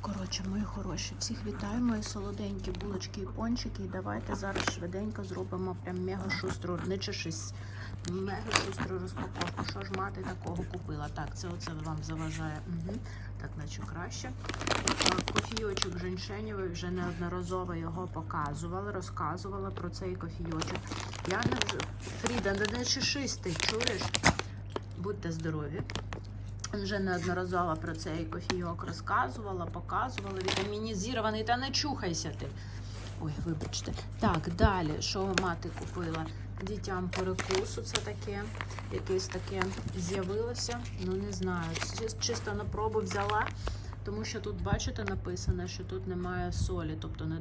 Коротше, мої хороші, всіх вітаю, мої солоденькі булочки і пончики. І давайте зараз швиденько зробимо прям мега шустру, не чешись, мега шустру розпаковку. Що ж мати такого купила? Так, це оце вам заважає. Угу. Так, наче краще. Кофійочок женьшенєвий, вже неодноразово його показувала, розказувала про цей кофійочок. Я не Фріда, не чешись ти, чуєш? Будьте здорові. Вже неодноразово про цей кофійок розказувала, показувала. Вітамінізований, та не чухайся ти. Ой, вибачте. Так, далі, що мати купила? Дітям перекусу це таке, якесь таке з'явилося. Ну, не знаю. Чисто на пробу взяла, тому що тут, бачите, написано, що тут немає солі, тобто не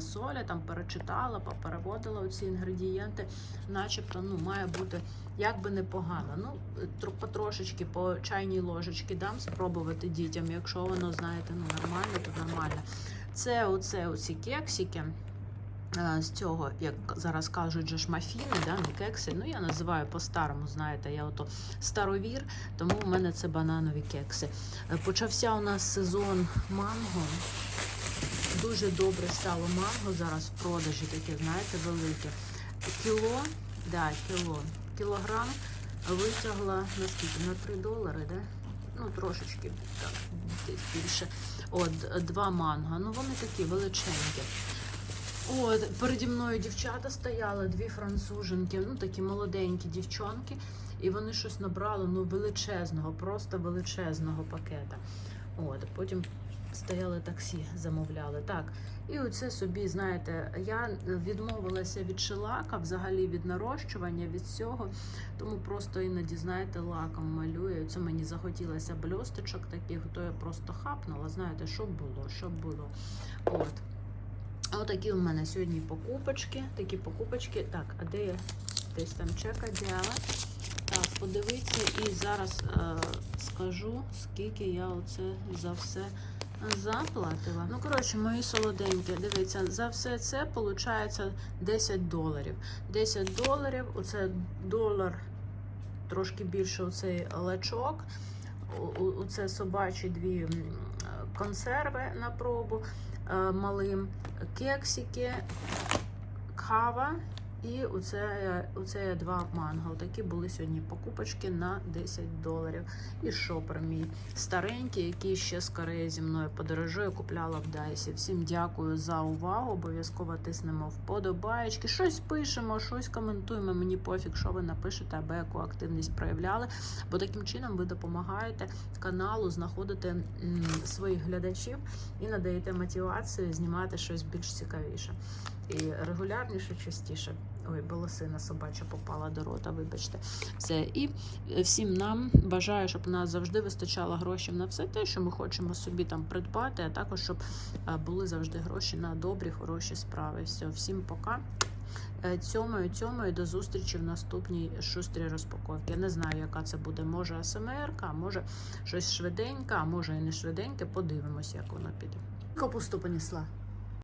соля. Там перечитала, попереводила оці інгредієнти, начебто ну, має бути як би непогано. Ну, потрошечки по чайній ложечці дам спробувати дітям. Якщо воно, знаєте, ну нормально, то нормально. Це оце оці кексики. З цього, як зараз кажуть, же ж мафіни, да, не кекси. Ну, я називаю по-старому, знаєте, я ото старовір, тому у мене це бананові кекси. Е, Почався у нас сезон манго. Дуже добре стало манго зараз в продажі, таке, знаєте, велике. Кіло, да, кіло, кілограм витягла на скільки? На 3 долари, да? Ну, трошечки так, десь більше. От, два манго. Ну, вони такі величенькі. От, переді мною дівчата стояли, дві француженки, ну такі молоденькі дівчонки, і вони щось набрали ну величезного, просто величезного пакета. От, потім стояли таксі, замовляли. Так, і оце собі, знаєте, я відмовилася від шелака, взагалі від нарощування, від всього. Тому просто іноді, знаєте, лаком малюю. Це мені захотілося бльосточок таких, то я просто хапнула. Знаєте, що було, що було. От. Отакі у мене сьогодні покупочки. Такі покупочки. Так, а де я десь там чека діяла? Так, подивіться, і зараз е, скажу, скільки я оце за все заплатила. Ну, коротше, мої солоденькі, дивіться, за все це виходить 10 доларів. 10 доларів, оце долар, трошки більше оцей лачок. Оце собачі дві консерви на пробу малим, кексики, кава і оце, оце два манго. Такі були сьогодні покупочки на 10 доларів. І шопер мій старенький, який ще з Кореї зі мною подорожує, купляла в Дайсі. Всім дякую за увагу. Обов'язково тиснемо вподобаєчки. Щось пишемо, щось коментуємо. Мені пофіг, що ви напишете, аби яку активність проявляли. Бо таким чином ви допомагаєте каналу знаходити своїх глядачів і надаєте мотивацію знімати щось більш цікавіше. І регулярніше, частіше. Ой, волосина собача попала до рота, вибачте. Все. І е, всім нам бажаю, щоб у нас завжди вистачало грошей на все те, що ми хочемо собі там придбати, а також щоб е, були завжди гроші на добрі, хороші справи. Все, всім пока. Е, Цьомою, цьомою до зустрічі в наступній шустрій розпаковці. Я не знаю, яка це буде. Може АСМР, а може щось швиденьке, а може і не швиденьке. Подивимось, як воно піде. Капусту понесла.